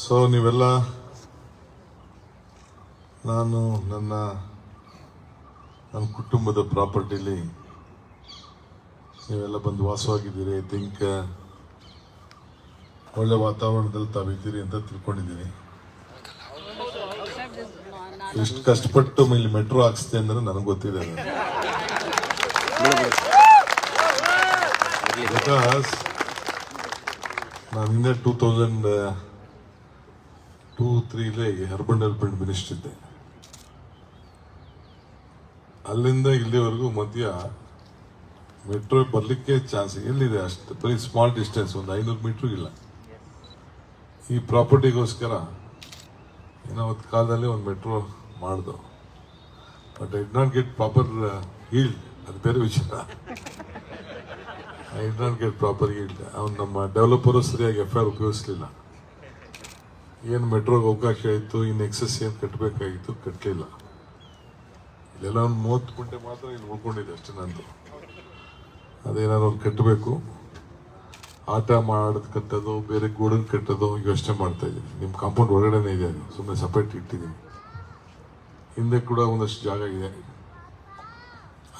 So ನೀವೆಲ್ಲ, ನಾನು ನನ್ನ ನನ್ನ ಕುಟುಂಬದ ಪ್ರಾಪರ್ಟಿಲಿ ನೀವೆಲ್ಲ ಬಂದು ವಾಸವಾಗಿದ್ದೀರಿ ಐ ಥಿಂಕ್ ಒಳ್ಳೆ ವಾತಾವರಣದಲ್ಲಿ ತಾವಿದ್ದೀರಿ ಅಂತ ತಿಳ್ಕೊಂಡಿದ್ದೀನಿ. ಎಷ್ಟು ಕಷ್ಟಪಟ್ಟು ಇಲ್ಲಿ ಮೆಟ್ರೋ ಹಾಕ್ಸ್ತೆ ಅಂದ್ರೆ ನನಗೆ ಗೊತ್ತಿದೆ ಬಿಕಾಸ್ ನಾನು ಹಿಂದೆ ಟೂ ತೌಸಂಡ್ ಟೂ ತ್ರೀಲೇ ಅರ್ಬನ್ ಡೆವಲಪ್ಮೆಂಟ್ ಮಿನಿಸ್ಟರ್ ಇದ್ದೆ ಅಲ್ಲಿಂದ ಇಲ್ಲಿವರೆಗೂ ಮಧ್ಯ ಮೆಟ್ರೋ ಬರಲಿಕ್ಕೆ ಚಾನ್ಸ್ ಎಲ್ಲಿದೆ ಅಷ್ಟು? ಬರೀ ಸ್ಮಾಲ್ ಡಿಸ್ಟೆನ್ಸ್ ಒಂದು ಐನೂರು ಮೀಟ್ರು ಇಲ್ಲ. ಈ ಪ್ರಾಪರ್ಟಿಗೋಸ್ಕರ ಏನೋ ಕಾಲದಲ್ಲಿ ಒಂದು ಮೆಟ್ರೋ ಮಾಡಿದ್ರು but I not get proper yield ಅದು ಬೇರೆ ವಿಚಾರ. I not get proper yield ಅವ್ನು ನಮ್ಮ ಡೆವಲಪರು ಸರಿಯಾಗಿ ಎಫ್ ಐ ಆರ್ ಉಪಯೋಗಿಸ್ಲಿಲ್ಲ. ಏನು ಮೆಟ್ರೋಗೆ ಅವಕಾಶ ಇತ್ತು ಇನ್ನು ಎಕ್ಸಸ್ ಏನು ಕಟ್ಟಬೇಕಾಗಿತ್ತು ಕಟ್ಟಲಿಲ್ಲ ಇಲ್ಲೆಲ್ಲ ಒಂದು ಮೂವತ್ತು ಗುಂಟೆ ಮಾತ್ರ ಇಲ್ಲಿ ಉಳ್ಕೊಂಡಿದೆ ಅಷ್ಟೇ ನಂದು. ಅದೇನಾದ್ರು ಒಂದು ಕಟ್ಟಬೇಕು ಆಟ ಮಾಡೋದಕ್ಕಂಥದ್ದು ಬೇರೆ ಗೂಡನ್ನು ಕಟ್ಟೋದು ಯೋಚನೆ ಮಾಡ್ತಾ ಇದ್ದೀನಿ. ನಿಮ್ಮ ಕಾಂಪೌಂಡ್ ಒಳಗಡೆನೇ ಇದೆ ಅದು. ಸುಮ್ಮನೆ ಸಪ್ರೇಟ್ ಇಟ್ಟಿದ್ದೀನಿ. ಹಿಂದೆ ಕೂಡ ಒಂದಷ್ಟು ಜಾಗ ಇದೆ.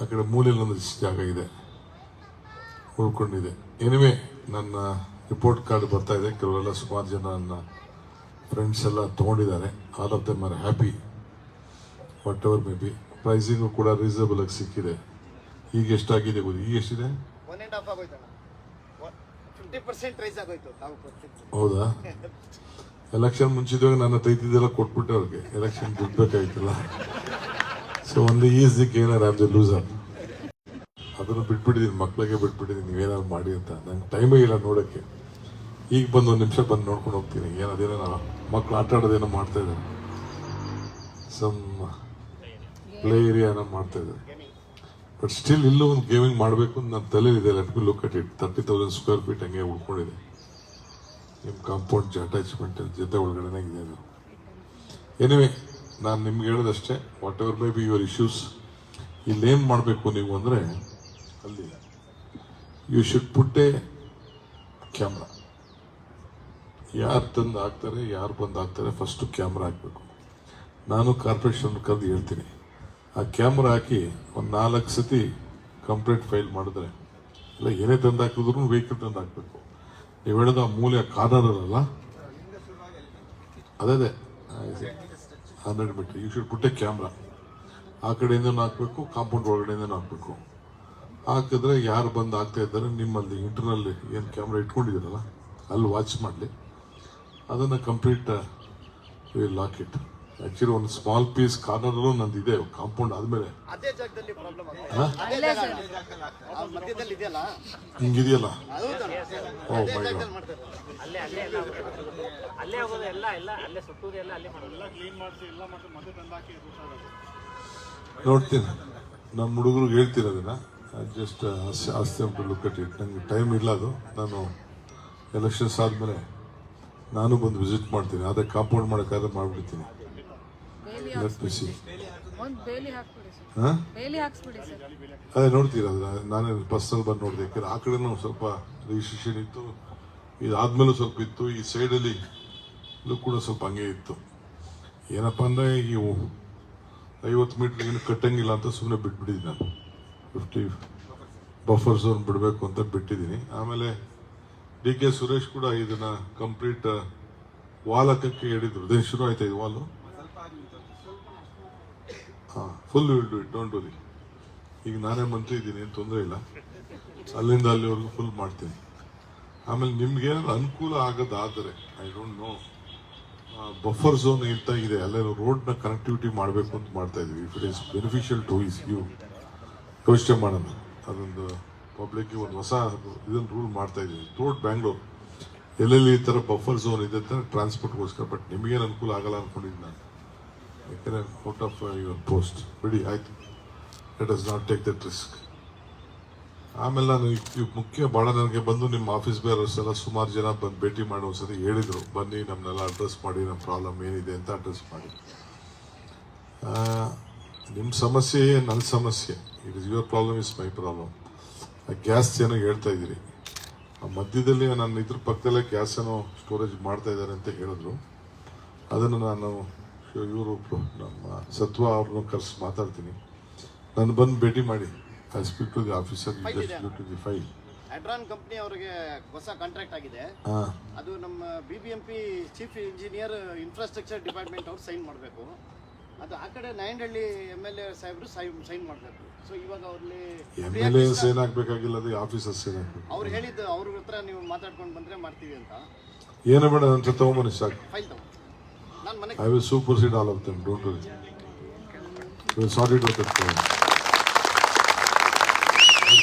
ಆ ಕಡೆ ಮೂಲೆಯಲ್ಲಿ ಒಂದಷ್ಟು ಜಾಗ ಇದೆ. ಉಳ್ಕೊಂಡಿದೆ. ಎನಿವೆ ನನ್ನ ರಿಪೋರ್ಟ್ ಕಾರ್ಡ್ ಬರ್ತಾ ಇದೆ. ಕೆಲವೆಲ್ಲ ಸುಮಾರು ಜನ ನನ್ನ ಫ್ರೆಂಡ್ಸ್ ಎಲ್ಲ ತೊಗೊಂಡಿದ್ದಾರೆ. All of them are happy whatever may be pricing ಕೂಡ ರೀಸನಬಲ್ ಆಗಿ ಸಿಕ್ಕಿದೆ. ಈಗ ಎಷ್ಟಾಗಿದೆ ಗೊತ್ತು? ಈಗ ಎಷ್ಟಿದೆ? ಹೌದಾ? ಎಲೆಕ್ಷನ್ ಮುಂಚಿದಾಗ ನನ್ನ ತೈತಿದ್ದೆಲ್ಲ ಕೊಟ್ಬಿಟ್ಟೆ ಅವ್ರಿಗೆ. ಎಲೆಕ್ಷನ್ ದುಡ್ಬೇಕಾಯ್ತಲ್ಲ ಸೊ ಒಂದು ಈಸಿಗೆ ಏನಾರು ಆಮ್ ದ ಲೂಸರ್ ಅದನ್ನು ಬಿಟ್ಬಿಟ್ಟಿದ್ದೀನಿ ಮಕ್ಕಳಿಗೆ ಬಿಟ್ಬಿಟ್ಟಿದ್ದೀನಿ ನೀವೇನಾದ್ರು ಮಾಡಿ ಅಂತ. ನಂಗೆ ಟೈಮೇ ಇಲ್ಲ ನೋಡೋಕ್ಕೆ. ಈಗ ಬಂದು ಒಂದು ನಿಮಿಷ ಬಂದು ನೋಡ್ಕೊಂಡು ಹೋಗ್ತೀನಿ. ಏನದೇನೋ ಮಕ್ಕಳು ಮಕ್ಳು ಆಟ ಆಡೋದೇನೋ ಮಾಡ್ತಾ ಇದ್ದಾರೆ. ಸಮ್ ಪ್ಲೇ ಏರಿಯಾನ ಮಾಡ್ತಾ ಇದ್ದಾರೆ. ಬಟ್ ಸ್ಟಿಲ್ ಇಲ್ಲೂ ಒಂದು ಗೇಮಿಂಗ್ ಮಾಡಬೇಕು ಅಂತ ನನ್ನ ತಲೆಯಲ್ಲಿದೆ let be look at it thirty thousand square feet ಹಂಗೆ ಉಳ್ಕೊಂಡಿದೆ. ನಿಮ್ಮ ಕಾಂಪೌಂಡ್ ಅಟ್ಯಾಚ್ಮೆಂಟ್ ಜೊತೆ ಒಳಗಡೆನೇ ಇದೆ ಅದು. ಎನಿವೆ ನಾನು ನಿಮ್ಗೆ ಹೇಳೋದಷ್ಟೇ whatever may be your issues ಇಲ್ಲೇನು ಮಾಡಬೇಕು ನೀವು ಅಂದರೆ ಅಲ್ಲಿ. You should put a camera ಯಾರು ತಂದು ಹಾಕ್ತಾರೆ, ಯಾರು ಬಂದು ಹಾಕ್ತಾರೆ ಫಸ್ಟು ಕ್ಯಾಮ್ರಾ ಹಾಕಬೇಕು. ನಾನು ಕಾರ್ಪೊರೇಷನ್ ಕರೆದು ಹೇಳ್ತೀನಿ. ಆ ಕ್ಯಾಮ್ರಾ ಹಾಕಿ ಒಂದು ನಾಲ್ಕು ಸತಿ ಕಂಪ್ಲೇಂಟ್ ಫೈಲ್ ಮಾಡಿದ್ರೆ, ಇಲ್ಲ ಏನೇ ತಂದು ಹಾಕಿದ್ರು ವೆಹಿಕಲ್ ತಂದು ಹಾಕಬೇಕು. ನೀವು ಹೇಳೋದು ಆ ಮೂಲೆ ಕಾರ್ನರ್ ಅಲ್ಲ ಅದೇ ಅದೇ. Hundred metre you should put a camera ಆ ಕಡೆಯಿಂದನೂ ಹಾಕಬೇಕು ಕಾಂಪೌಂಡ್ ಒಳಗಡೆಯಿಂದನೂ ಹಾಕಬೇಕು. ಹಾಕಿದ್ರೆ ಯಾರು ಬಂದು ಹಾಕ್ತಾ ಇದ್ದಾರೆ, ನಿಮ್ಮಲ್ಲಿ ಇಂಟರ್ನಲ್ಲಿ ಏನು ಕ್ಯಾಮ್ರಾ ಇಟ್ಕೊಂಡಿದ್ದೀರಲ್ಲ, ಅಲ್ಲಿ ವಾಚ್ ಮಾಡಲಿ. ಅದನ್ನು ಕಂಪ್ಲೀಟ್ ಲಾಕ್ ಇಟ್ ಆ್ಯಕ್ಚುಲಿ ಒಂದು ಸ್ಮಾಲ್ ಪೀಸ್ ಕಾರ್ನರಲ್ಲೂ ನಂದು ಇದೆ ಕಾಂಪೌಂಡ್ ಆದಮೇಲೆ. ಅದೇ ಜಾಗದಲ್ಲಿ ಪ್ರಾಬ್ಲಮ್ ಹಾ? ಅದೇ ಜಾಗ ಆ ಮಧ್ಯದಲ್ಲಿ ಇದೆಯಲ್ಲ? ಹಿಂಗಿದೆಯಲ್ಲ? ಓ ಮೈ ನೋಡ್ತೀನಿ. ನಮ್ಮ ಹುಡುಗರಿಗೆ ಹೇಳ್ತೀನಿ ಅದನ್ನ. ಜಸ್ಟ್ ಆಸ್ತಿ ಉಂಟು ಲುಕ್ ಅಟ್ ಇಟ್ ನಂಗೆ ಟೈಮ್ ಇಲ್ಲ ಅದು. ನಾನು ಎಲೆಕ್ಷನ್ಸ್ ಆದಮೇಲೆ ನಾನು ಬಂದು ವಿಸಿಟ್ ಮಾಡ್ತೀನಿ. ಅದೇ ಕಾಂಪೌಂಡ್ ಮಾಡೋಕ್ಕಾದ್ರೆ ಮಾಡಿಬಿಡ್ತೀನಿ. ಅದೇ ನೋಡ್ತೀರ ನಾನೇ ಪರ್ಸನಲ್ ಬಂದು ನೋಡಿದೆ. ಯಾಕಂದ್ರೆ ಆ ಕಡೆ ಸ್ವಲ್ಪ ರಿಜಿಸ್ಟ್ರೇಷನ್ ಇತ್ತು. ಇದಾದ್ಮೇಲೂ ಸ್ವಲ್ಪ ಇತ್ತು. ಈ ಸೈಡಲ್ಲಿ ಲುಕ್ ಕೂಡ ಸ್ವಲ್ಪ ಹಂಗೆ ಇತ್ತು. ಏನಪ್ಪ ಅಂದರೆ ಈ ಐವತ್ತು ಮೀಟ್ರ್ ಏನು ಕಟ್ಟಂಗಿಲ್ಲ ಅಂತ ಸುಮ್ಮನೆ ಬಿಟ್ಬಿಟ್ಟಿದ್ದೀನಿ ನಾನು. ಫಿಫ್ಟಿ ಬಫರ್ ಝೋನ್ ಬಿಡಬೇಕು ಅಂತ ಬಿಟ್ಟಿದ್ದೀನಿ. ಆಮೇಲೆ ಡಿ ಕೆ ಸುರೇಶ್ ಕೂಡ ಇದನ್ನ ಕಂಪ್ಲೀಟ್ ವಾಲಕಕ್ಕೆ ಹಿಡಿದ್ರು ಅದೇ ಶುರು ಆಯ್ತಾ ಇದು wall? Full will do it don't worry ಈಗ ನಾನೇ ಮಂತ್ರಿ ಇದ್ದೀನಿ, ಏನು ತೊಂದರೆ ಇಲ್ಲ. ಅಲ್ಲಿಂದ ಅಲ್ಲಿವರೆಗೂ ಫುಲ್ ಮಾಡ್ತೀನಿ. ಆಮೇಲೆ ನಿಮ್ಗೆ ಏನಾದ್ರು ಅನುಕೂಲ ಆಗೋದಾದರೆ I don't know buffer zone ಇರ್ತಾ ಇದೆ ಅಲ್ಲೆಲ್ಲ ರೋಡ್ನ ಕನೆಕ್ಟಿವಿಟಿ ಮಾಡಬೇಕು ಅಂತ ಮಾಡ್ತಾ ಇದೀವಿ if it is beneficial to is you ಯೋಚನೆ ಮಾಡೋಣ. ಅದೊಂದು ಪಬ್ಲಿಕ್ಗೆ ಒಂದು ಹೊಸ ಇದನ್ನು ರೂಲ್ ಮಾಡ್ತಾ ಇದ್ದೀವಿ ಥ್ರೋಟ್ ಬ್ಯಾಂಗ್ಳೂರು ಎಲ್ಲೆಲ್ಲಿ ಈ ಥರ ಬಫರ್ ಝೋನ್ ಇದೆ ಅಂತ ಟ್ರಾನ್ಸ್ಪೋರ್ಟ್ಗೋಸ್ಕರ ಬಟ್ ನಿಮಗೇನು ಅನುಕೂಲ ಆಗಲ್ಲ ಅಂದ್ಕೊಂಡಿದ್ದು ನಾನು. ಯಾಕಂದರೆ ಔಟ್ ಆಫ್ ಯುವರ್ ಪೋಸ್ಟ್ ಬಿಡಿ, ಆಯಿತು. Let us not take that risk ಆಮೇಲೆ ನಾನು ಮುಖ್ಯ ಭಾಳ ನನಗೆ ಬಂದು ನಿಮ್ಮ ಆಫೀಸ್ ಬೇರರ್ಸ್ ಎಲ್ಲ ಸುಮಾರು ಜನ ಬಂದು ಭೇಟಿ ಮಾಡೋ ಸರಿ ಹೇಳಿದರು. ಬನ್ನಿ ನಮ್ಮನ್ನೆಲ್ಲ ಅಡ್ರೆಸ್ ಮಾಡಿ ನಮ್ಮ ಪ್ರಾಬ್ಲಮ್ ಏನಿದೆ ಅಂತ ಅಡ್ರೆಸ್ ಮಾಡಿ. ನಿಮ್ಮ ಸಮಸ್ಯೆ ನನ್ನ ಸಮಸ್ಯೆ. It is your problem is my problem gas ಏನೋ ಹೇಳ್ತಾ ಇದ್ದೀರಿ. ಆ ಮಧ್ಯದಲ್ಲಿ ನನ್ನ ಇದ್ರ ಪಕ್ಕದಲ್ಲೇ ಗ್ಯಾಸ್ ಏನೋ ಸ್ಟೋರೇಜ್ ಮಾಡ್ತಾ ಇದ್ದಾರೆ ಅಂತ ಹೇಳಿದ್ರು. ಅದನ್ನು ನಾನು ಇವರು ನಮ್ಮ ಸತ್ವ ಅವ್ರನ್ನ ಕರೆಸಿ ಮಾತಾಡ್ತೀನಿ. ನಾನು ಬಂದು ಭೇಟಿ ಮಾಡಿ. I speak to the officer to the file ಅಡ್ರಾನ್ company ಅವರಿಗೆ ಹೊಸ ಕಾಂಟ್ರಾಕ್ಟ್ ಆಗಿದೆ. ಅದು ನಮ್ಮ B B M P chief engineer infrastructure department ಅವ್ರು ಸೈನ್ ಮಾಡಬೇಕು. ಅದು ಆ ಕಡೆ ನಾಯಂಡಹಳ್ಳಿ ಎಂ ಎಲ್ ಎ ಸಾಹೇಬರು ಸೈನ್ ಮಾಡಬೇಕು. ಎಂ ಎಲ್ ಎ ಏನು ಹಾಕ್ಬೇಕಾಗಿಲ್ಲ ಅದು ಆಫೀಸರ್ಸ್ ಸೇನ್ ಹಾಕ್ಬೇಕು. ಅವ್ರು ಹೇಳಿದ್ದು ಅವ್ರ ಹತ್ರ ನೀವು ಮಾತಾಡ್ಕೊಂಡು ಬಂದ್ರೆ ಮಾಡ್ತೀವಿ ಅಂತ. ಏನು ಬೇಡ ನನ್ನ ಹತ್ರ ತಗೊಂಬನ್ನಿ ಸಾಕು. ನಾನು I will supersede all of them don't worry will it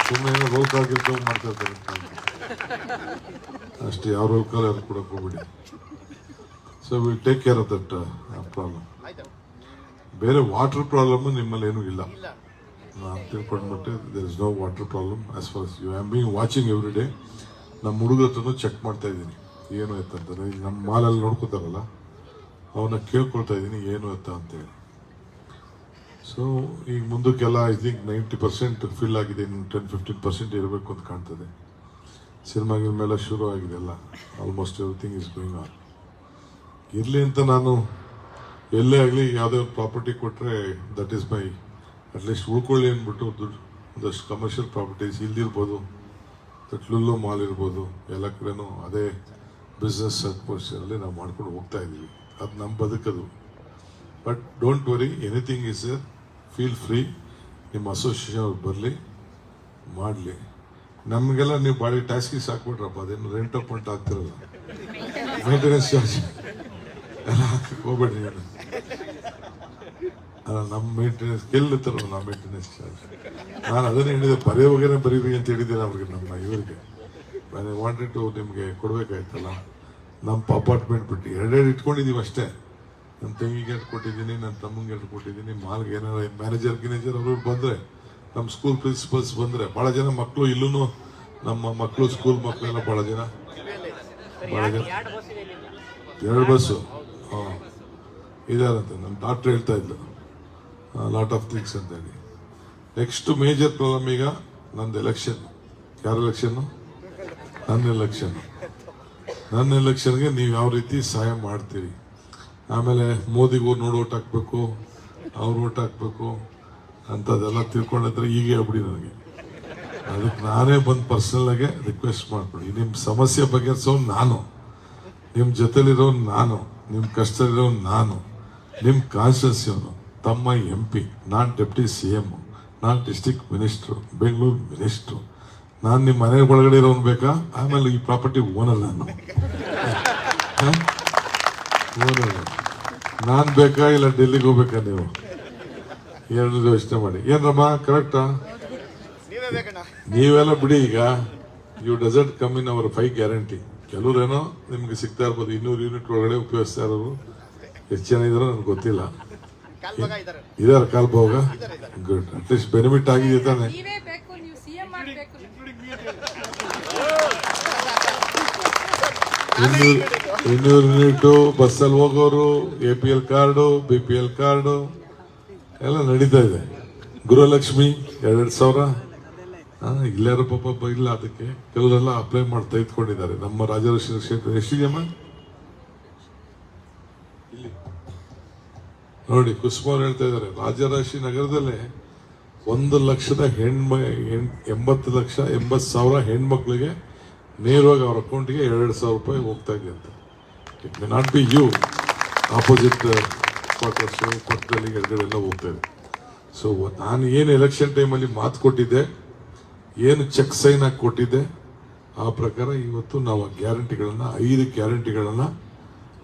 ಸುಮ್ಮನೆ ಏನೋ ರೋಲ್ ಕಾಲ್ ಗಿಲ್ ಮಾಡ್ತಾ ಇರ್ತಾರೆ ಅಷ್ಟೇ ಯಾವ ರೋಲ್ ಕಾಲ್ ಯಾರು ಕೊಡಕ್ಕೆ ಹೋಗ್ಬಿಡಿ. So will take care of that problem ಬೇರೆ ವಾಟರ್ ಪ್ರಾಬ್ಲಮ್ ನಿಮ್ಮಲ್ಲಿ ಏನೂ ಇಲ್ಲ. ನಾನು ತಿಳ್ಕೊಂಡ್ಬಿಟ್ಟೆ there is no water problem as for you am being watching every day ನಮ್ಮ ಹುಡುಗರ ಹತ್ರನೂ ಚೆಕ್ ಮಾಡ್ತಾ ಇದ್ದೀನಿ. ಏನು ಎತ್ತ ಅಂತಾರೆ ಈಗ ನಮ್ಮ ಮಾಲಲ್ಲಿ ನೋಡ್ಕೋತಾರಲ್ಲ ಅವನ್ನ ಕೇಳ್ಕೊಳ್ತಾ ಇದ್ದೀನಿ, ಏನು ಎತ್ತ ಅಂತೇಳಿ ಸೊ ಈಗ ಮುಂದಕ್ಕೆಲ್ಲ I think ninety percent fill ಆಗಿದೆ, ಇನ್ನು ಟೆನ್ ಫಿಫ್ಟೀನ್ ಪರ್ಸೆಂಟ್ ಇರಬೇಕು ಅಂತ ಕಾಣ್ತದೆ. ಸಿನಿಮಾಗಿನ ಮೇಲೆ ಶುರು ಆಗಿದೆ ಅಲ್ಲ almost everything is going on ಇರಲಿ ಅಂತ ನಾನು, ಎಲ್ಲೇ ಆಗಲಿ ಯಾವುದೇ ಪ್ರಾಪರ್ಟಿ ಕೊಟ್ಟರೆ that is my at least ಉಳ್ಕೊಳ್ಳಿ ಅಂದ್ಬಿಟ್ಟು ದುಡ್ಡು ಒಂದಷ್ಟು ಕಮರ್ಷಿಯಲ್ ಪ್ರಾಪರ್ಟೀಸ್ ಇಲ್ದಿರ್ಬೋದು ಲುಲ್ಲು ಮಾಲ್ ಇರ್ಬೋದು ಎಲ್ಲ ಕಡೆನೂ ಅದೇ ಬಿಸ್ನೆಸ್ ಅಲ್ಲಿ ನಾವು ಮಾಡ್ಕೊಂಡು ಹೋಗ್ತಾ ಇದ್ದೀವಿ. ಅದು ನಮ್ಮ ಬದುಕದು. But don't worry anything is feel free ನಿಮ್ಮ ಅಸೋಸಿಯೇಷನ್ ಅವ್ರು ಬರಲಿ, ಮಾಡಲಿ. ನಮಗೆಲ್ಲ ನೀವು ಭಾಳ ಟ್ಯಾಕ್ಸಿಗೆ ಸಾಕ್ಬಿಟ್ರಪ್ಪ, ಅದೇನು ರೆಂಟ್ ಅಪ್ ಆಗ್ತಿರಲ್ಲ. ಮೇಂಟೆನೆನ್ಸ್ ಚಾರ್ಜ್ ಎಲ್ಲ ನಮ್ಮ ಮೇಂಟೆನೆನ್ಸ್ ಗೆಲ್ಲುತ್ತಾರಲ್ಲ ನಮ್ಮ ಮೇಂಟೆನೆನ್ಸ್ ಚಾರ್ಜ್ ನಾನು ಅದನ್ನೇ ಹೇಳಿದೆ ಬರೆಯುವಾಗನೇ ಬರೀರಿ ಅಂತ ಹೇಳಿದ್ದೀನಿ ಅವ್ರಿಗೆ ನಮ್ಮ ಇವರಿಗೆ. ನಾನು ವಾಂಟೆಡ್ ಟು ನಿಮಗೆ ಕೊಡಬೇಕಾಯ್ತಲ್ಲ, ನಮ್ಮ ಅಪಾರ್ಟ್ಮೆಂಟ್ ಬಿಟ್ಟು ಎರಡೆರಡು ಇಟ್ಕೊಂಡಿದ್ದೀವಿ ಅಷ್ಟೇ. ನನ್ನ ತಂಗಿಗೆ ಎರಡು ಕೊಟ್ಟಿದ್ದೀನಿ ನನ್ನ ತಮ್ಮಂಗೆ ಎರಡು ಕೊಟ್ಟಿದ್ದೀನಿ ಮಾಲ್ಗೆ ಏನಾರ ಮ್ಯಾನೇಜರ್ ಗಿನೇಜರ್ ಅವರು ಬಂದರೆ, ನಮ್ಮ ಸ್ಕೂಲ್ ಪ್ರಿನ್ಸಿಪಲ್ಸ್ ಬಂದರೆ ಭಾಳ ಜನ ಮಕ್ಕಳು ಇಲ್ಲೂ ನಮ್ಮ ಮಕ್ಕಳು ಸ್ಕೂಲ್ ಮಕ್ಕಳೆಲ್ಲ ಭಾಳ ಜನ. ಭಾಳ ಜನ. ಎರಡು ಬಸ್ಸು. ಹಾಂ. ಇದಾರಂತೆ ನಮ್ಮ ಡಾಕ್ಟ್ರ್ ಹೇಳ್ತಾ ಇದ್ಲು. ಲಾಟ್ ಆಫ್ ಥಿಂಗ್ಸ್ ಅಂತ ಹೇಳಿ ನೆಕ್ಸ್ಟ್ ಮೇಜರ್ ಪ್ರಾಬ್ಲಮ್ ಈಗ ನಂದು ಎಲೆಕ್ಷನ್ ಯಾರ ಎಲೆಕ್ಷನ್ನು ನನ್ನ ಎಲೆಕ್ಷನ್ ನನ್ನ ಎಲೆಕ್ಷನ್ಗೆ ನೀವು ಯಾವ ರೀತಿ ಸಹಾಯ ಮಾಡ್ತೀರಿ? ಆಮೇಲೆ ಮೋದಿಗೂ ನೋಡಿ ಓಟ್ ಹಾಕ್ಬೇಕು, ಅವ್ರು ಓಟ್ ಹಾಕ್ಬೇಕು ಅಂಥದ್ದೆಲ್ಲ ತಿಳ್ಕೊಂಡಿದ್ರೆ ಈಗ ಹೇಳ್ಬಿಡಿ ನನಗೆ. ಅದಕ್ಕೆ ನಾನೇ ಬಂದು ಆಗಿ ರಿಕ್ವೆಸ್ಟ್ ಮಾಡ್ಬಿಡಿ ನಿಮ್ಮ ಸಮಸ್ಯೆ ಬಗೆಹರಿಸೋ ನಾನು, ನಿಮ್ಮ ಜೊತೆಲಿರೋ ನಾನು, ನಿಮ್ಮ ಕಷ್ಟದಲ್ಲಿರೋ ನಾನು, ನಿಮ್ಮ ಕಾನ್ಸ್ಟಿಟ್ಯೂನ್ಸಿಯವನು ತಮ್ಮ ಎಂ ಪಿ ನಾನು ಡೆಪ್ಟಿ ಸಿ ಎಂ ನಾನು ಡಿಸ್ಟಿಕ್ ಮಿನಿಸ್ಟ್ರು ಬೆಂಗಳೂರು ಮಿನಿಸ್ಟ್ರು. ನಾನು ನಿಮ್ಮ ಮನೆ ಒಳಗಡೆ ಇರೋನು ಬೇಕಾ? ಆಮೇಲೆ ಈ ಪ್ರಾಪರ್ಟಿ ಓನರ್ ನಾನು. ಓನರ್. ನಾನು ಬೇಕಾ ಇಲ್ಲ ಡೆಲ್ಲಿಗೆ ಹೋಗ್ಬೇಕಾ ನೀವು? ಎರಡು ಯೋಚನೆ ಮಾಡಿ. ಏನ್ರಮ್ಮ ಕರೆಕ್ಟಾ ನೀವೆಲ್ಲ ಬಿಡಿ ಈಗ. You doesn't come in our five guarantee ಕೆಲವರೇನೋ ನಿಮ್ಗೆ ಸಿಗ್ತಾ ಇರ್ಬೋದು ಇನ್ನೂರು ಯೂನಿಟ್ ಒಳಗಡೆ ಉಪಯೋಗಿಸ್ತಾ ಇರೋರು. ಎಷ್ಟು ಜನ ಇದಾರೋ ನನಗೆ ಗೊತ್ತಿಲ್ಲ. ಇದಾರ. ಕಾಲ್ ಭಾಗ ಗುಡ್ ಅಟ್ಲೀಸ್ಟ್ ಬೆನಿಫಿಟ್ ಆಗಿದೆ ತಾನೆ. ನೀವೇ ಬೇಕು ನೀವು ಸಿ ಮಾಡಬೇಕು. ಇನ್ನೂರು ಯೂನಿಟು ಬಸ್ಸಲ್ಲಿ ಹೋಗೋರು A P L card B P L card ಎಲ್ಲ ನಡೀತಾ ಇದೆ. ಗೃಹಲಕ್ಷ್ಮಿ ಎರಡೆರಡು ಸಾವಿರ. ಹಾಂ ಇಲ್ಲಾರು ಪಾಪ ಬ- ಇಲ್ಲ ಅದಕ್ಕೆ. ಕೆಲವರೆಲ್ಲ ಅಪ್ಲೈ ಮಾಡಿ ತೆಗೆದುಕೊಂಡಿದ್ದಾರೆ ನಮ್ಮ ರಾಜರಾಜೇಶ್ವರ ಕ್ಷೇತ್ರ ಎಷ್ಟಿದೆಯಮ್ಮ ಇಲ್ಲಿ. ನೋಡಿ ಕುಸುಮಾರ್ ಹೇಳ್ತಾ ಇದ್ದಾರೆ ರಾಜರಾಶಿ ನಗರದಲ್ಲೇ ಒಂದು ಲಕ್ಷದ ಹೆಣ್ಮ, ಹೆಣ್- ಎಂಬತ್ತು ಲಕ್ಷ, ಎಂಬತ್ತು ಸಾವಿರ ಹೆಣ್ಮಕ್ಳಿಗೆ ನೇರವಾಗಿ ಅವ್ರ ಅಕೌಂಟ್ಗೆ ಎರಡು ಸಾವಿರ ರೂಪಾಯಿ ಹೋಗ್ತಾ ಇದೆ ಅಂತ. It may not be you opposite quarters ಪಕ್ಕದಲ್ಲಿ ಎಲ್ಲ ಹೋಗ್ತಾ ಇದೆ. ಸೊ ನಾನು ಏನು ಎಲೆಕ್ಷನ್ ಟೈಮಲ್ಲಿ ಮಾತು ಕೊಟ್ಟಿದ್ದೆ, ಏನು ಚೆಕ್ ಸೈನ್ ಆಗಿ ಕೊಟ್ಟಿದ್ದೆ, ಆ ಪ್ರಕಾರ ಇವತ್ತು ನಾವು ಆ ಗ್ಯಾರಂಟಿಗಳನ್ನು ಐದು ಗ್ಯಾರಂಟಿಗಳನ್ನು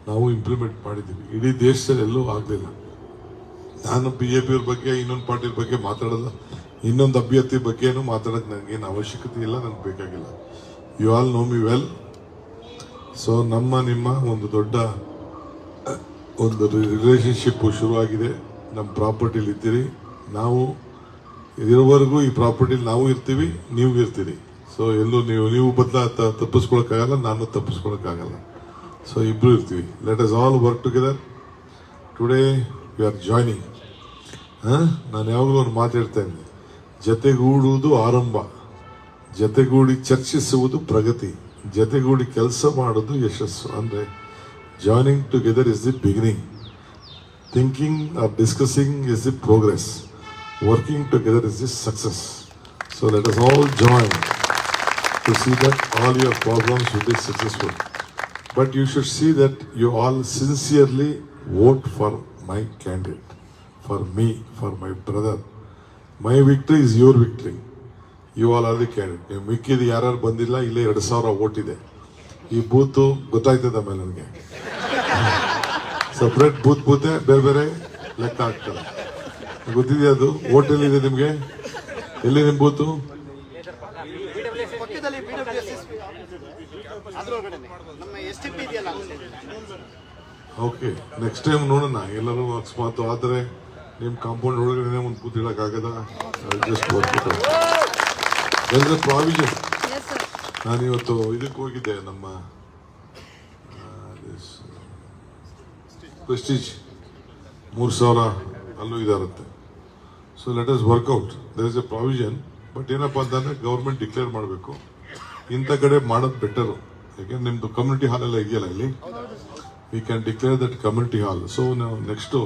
ನಾವು ಇಂಪ್ಲಿಮೆಂಟ್ ಮಾಡಿದ್ದೀವಿ. ಇಡೀ ದೇಶದಲ್ಲಿ ಎಲ್ಲೂ ಆಗಲಿಲ್ಲ. ನಾನು ಬಿ ಜೆ ಪಿಯವ್ರ ಬಗ್ಗೆ, ಇನ್ನೊಂದು ಪಾರ್ಟಿ ಬಗ್ಗೆ ಮಾತಾಡೋದು ಇನ್ನೊಂದು ಅಭ್ಯರ್ಥಿ ಬಗ್ಗೆನೂ ಮಾತಾಡೋದು ನನಗೇನು ಅವಶ್ಯಕತೆ ಇಲ್ಲ ನನಗೆ ಬೇಕಾಗಿಲ್ಲ. You all know me well so ನಮ್ಮ, ನಿಮ್ಮ ಒಂದು ದೊಡ್ಡ, ಒಂದು ರಿಲೇಶನ್ಶಿಪ್ ಶುರುವಾಗಿದೆ. ನಮ್ಮ ಪ್ರಾಪರ್ಟಿಲಿ ಇದ್ದೀರಿ. ನಾವು ಇರೋವರೆಗೂ ಈ ಪ್ರಾಪರ್ಟಿಲಿ ನಾವು ಇರ್ತೀವಿ, ನೀವು ಇರ್ತೀರಿ. ಸೊ ಎಲ್ಲೂ ನೀವು ನೀವು ಬದಲ ತಪ್ಪಿಸ್ಕೊಳಕ್ಕಾಗಲ್ಲ, ನಾನು ತಪ್ಪಿಸ್ಕೊಳಕ್ಕಾಗಲ್ಲ. ಸೊ ಇಬ್ಬರು ಇರ್ತೀವಿ. Let us all work together today you are joining ನಾನು ಯಾವಾಗಲೂ ಒಂದು ಮಾತಾಡ್ತಾ ಇದ್ದೀನಿ. ಜತೆಗೂಡುವುದು ಆರಂಭ. ಜತೆಗೂಡಿ ಚರ್ಚಿಸುವುದು ಪ್ರಗತಿ. ಜೊತೆಗೂಡಿ ಕೆಲಸ ಮಾಡೋದು ಯಶಸ್ಸು. ಅಂದರೆ joining together is the beginning thinking or discussing is the progress working together is the success so let us all join to see that all your problems will be successful. But you should see that you all sincerely vote for my candidate for me for my brother my victory is your victory you all are the candidate ನೀವು ಮಿಕ್ಕಿದ ಯಾರ್ಯಾರು ಬಂದಿಲ್ಲ, ಇಲ್ಲೇ ಎರಡು ಸಾವಿರ ಓಟಿದೆ ಈ ಬೂತು ಗೊತ್ತಾಯ್ತದ ಮೇಲೆ ನನಗೆ? ಸಪ್ರೇಟ್ ಬೂತ್ ಬೂತೆ, ಬೇರೆ ಬೇರೆ ಲೆಕ್ಕ ಆಗ್ತದೆ ಗೊತ್ತಿದೆಯಾ ಅದು? ಓಟ್ ಎಲ್ಲಿದೆ ನಿಮಗೆ? ಎಲ್ಲಿ ನಿಮ್ಮ ಬೂತು ಪಕ್ಕದಲ್ಲಿ B W S S P ಅದ್ರೊಳಗಡೆ ನಮ್ಮ ಎಸ್ ಟಿ ಪಿ ಇದೆಯಲ್ಲ ಓಕೆ ನೆಕ್ಸ್ಟ್ ಟೈಮ್ ನೋಡೋಣ. ಎಲ್ಲರೂ ಅಕಸ್ಮಾತ್ ಆದರೆ ನಿಮ್ಮ ಕಾಂಪೌಂಡ್ ಒಳಗಡೆ ಒಂದು ಕೂತಿಡೋಕ್ಕಾಗದ ಜಸ್ಟ್ ವರ್ಕ್ ಪ್ರಾವಿಷನ್ ನಾನಿವತ್ತು ಇದಕ್ಕೆ ಹೋಗಿದ್ದೆ ನಮ್ಮ ಪ್ರೆಸ್ಟೀಜ್ ಮೂರು ಸಾವಿರ ಅಲ್ಲೂ ಇದಾರುತ್ತೆ. So let us work out there is a provision but ಏನಪ್ಪ ಅಂತಂದರೆ ಗೌರ್ಮೆಂಟ್ ಡಿಕ್ಲೇರ್ ಮಾಡಬೇಕು. ಇಂಥ ಕಡೆ ಮಾಡೋದು ಬೆಟರು ಯಾಕೆಂದ್ರೆ ನಿಮ್ಮದು ಕಮ್ಯುನಿಟಿ ಹಾಲ್ ಎಲ್ಲ ಇದೆಯಲ್ಲ ಇಲ್ಲಿ? We can declare that community hall so ನಾವು ನೆಕ್ಸ್ಟು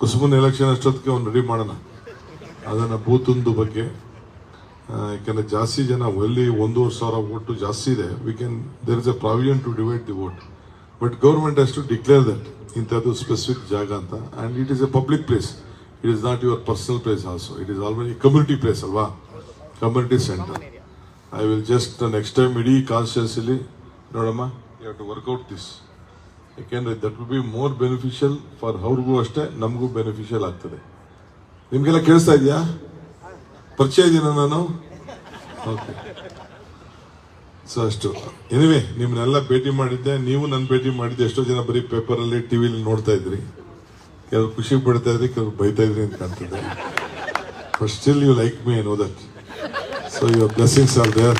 ಕುಸುಮನ್ ಎಲೆಕ್ಷನ್ ಅಷ್ಟೊತ್ತಿಗೆ ಒಂದು ರೆಡಿ ಮಾಡೋಣ. ಅದನ್ನು ಬೂತೊಂದು ಬಗ್ಗೆ ಯಾಕೆಂದರೆ ಜಾಸ್ತಿ ಜನ ಎಲ್ಲಿ ಒಂದೂವರೆ ಸಾವಿರ ಓಟು ಜಾಸ್ತಿ ಇದೆ. We can there is a provision to divide the vote but government has to declare that ಇಂಥದ್ದು ಸ್ಪೆಸಿಫಿಕ್ ಜಾಗ ಅಂತ. And it is a public place it is not your personal place also it is already community place ಅಲ್ವಾ? Community centre I will just next time ಇಡೀ ಕಾನ್ಸ್ಟಿಟ್ಯೂನ್ಸಿಲಿ ನೋಡಮ್ಮ you to work out this ಯಾಕೆಂದ್ರೆ that will be more beneficial for ಅವ್ರಿಗೂ ಅಷ್ಟೇ, ನಮಗೂ beneficial ಆಗ್ತದೆ. ನಿಮಗೆಲ್ಲ ಕೇಳಿಸ್ತಾ ಇದೆಯಾ? ಪರಿಚಯ ಇದೀನ ನಾನು? ಓಕೆ ಸೊ ಅಷ್ಟು. ಎನಿವೆ ನಿಮ್ಮನ್ನೆಲ್ಲ ಭೇಟಿ ಮಾಡಿದ್ದೆ. ನೀವು ನನ್ನ ಭೇಟಿ ಮಾಡಿದ್ದೆ ಎಷ್ಟೋ ಜನ ಬರೀ ಪೇಪರಲ್ಲಿ ಟಿವಿಲಿ ನೋಡ್ತಾ ಇದ್ರಿ. ಕೆಲವ್ರು ಖುಷಿ ಪಡ್ತಾ ಇದ್ರಿ, ಕೆಲವ್ರು ಬೈತಾ ಇದ್ರಿ ಅಂತ ಕಾಣ್ತಿದ್ದೆ but still you like me know that so your blessings are there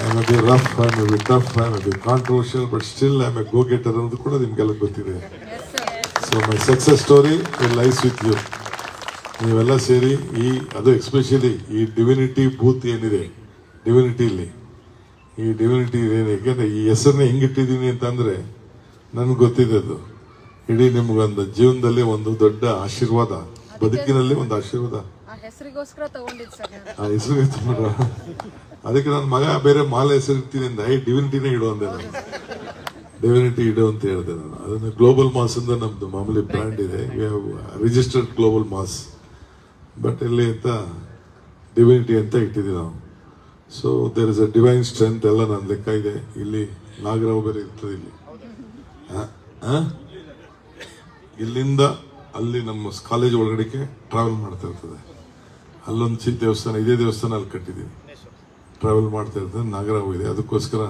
I may be rough I may be tough I may be controversial but still I may go getter ಅನ್ನೋದು ಕೂಡ ನಿಮಗೆಲ್ಲ ಗೊತ್ತಿದೆ. So my success story lies with you ನೀವೆಲ್ಲ ಸೇರಿ ಈ, ಅದು especially ಈ divinity booth ಏನಿದೆ ಡಿವಿನಿಟಿಲಿ ಈ ಡಿವಿನಿಟಿ ಏನು ಯಾಕೆಂದ್ರೆ ಈ ಹೆಸರನ್ನ ಹೆಂಗಿಟ್ಟಿದ್ದೀನಿ ಅಂತಂದರೆ ನನಗೆ ಗೊತ್ತಿದೆ ಅದು. ಇಡೀ ನಿಮ್ಗೊಂದು ಜೀವನದಲ್ಲಿ ಒಂದು ದೊಡ್ಡ ಆಶೀರ್ವಾದ, ಬದುಕಿನಲ್ಲಿ ಒಂದು ಆಶೀರ್ವಾದ. ಹೆಸರಿಗೋಸ್ಕರ ಅದಕ್ಕೆ ನನ್ನ ಮಗ ಬೇರೆ ಮಾಲೆ ಹೆಸರು ಐ ಡಿವಿನಿಟಿನೇ ಇಡು ಅಂದೆ ನಾನು. ಡಿವಿನಿಟಿ ಇಡು ಅಂತ ಹೇಳಿದೆ ನಾನು. ಅದನ್ನು ಗ್ಲೋಬಲ್ ಮಾಸ್ ಅಂತ ನಮ್ದು ಮಾಮೂಲಿ ಬ್ರ್ಯಾಂಡ್ ಇದೆ. ರಿಜಿಸ್ಟರ್ಡ್ ಗ್ಲೋಬಲ್ ಮಾಸ್ ಬಟ್ ಇಲ್ಲಿ ಅಂತ ಡಿವಿನಿಟಿ ಅಂತ ಇಟ್ಟಿದ್ದೀವಿ ನಾವು. So there is a divine strength ಎಲ್ಲ ನನ್ನ ಲೆಕ್ಕ ಇದೆ. ಇಲ್ಲಿ ನಾಗರಾವ್ ಬೇರೆ ಇರ್ತದೆ ಇಲ್ಲಿ? ಇಲ್ಲಿಂದ ಅಲ್ಲಿ ನಮ್ಮ ಕಾಲೇಜ್ ಒಳಗಡೆಗೆ ಟ್ರಾವೆಲ್ ಮಾಡ್ತಾ ಇರ್ತದೆ. ಅಲ್ಲೊಂದು ಚಿಕ್ಕ ದೇವಸ್ಥಾನ ಇದೇ ದೇವಸ್ಥಾನ ಅಲ್ಲಿ ಕಟ್ಟಿದ್ದೀವಿ ಟ್ರಾವೆಲ್ ಮಾಡ್ತಾ ಇರ್ತದೆ ನಾಗರ ಹೋಗಿದೆ ಅದಕ್ಕೋಸ್ಕರ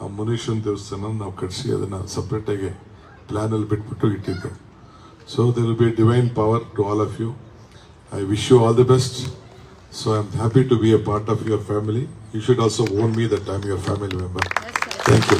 ಆ ಮುನೀಶ್ವರನ್ ದೇವಸ್ಥಾನ ನಾವು ಕಟ್ಟಿಸಿ ಅದನ್ನು ಸಪ್ರೇಟಾಗಿ ಪ್ಲ್ಯಾನಲ್ಲಿ ಬಿಟ್ಬಿಟ್ಟು ಇಟ್ಟಿದ್ದು. So there'll be divine power to all of you I wish you all the best so I am happy to be a part of your family you should also own me that time your family member thank you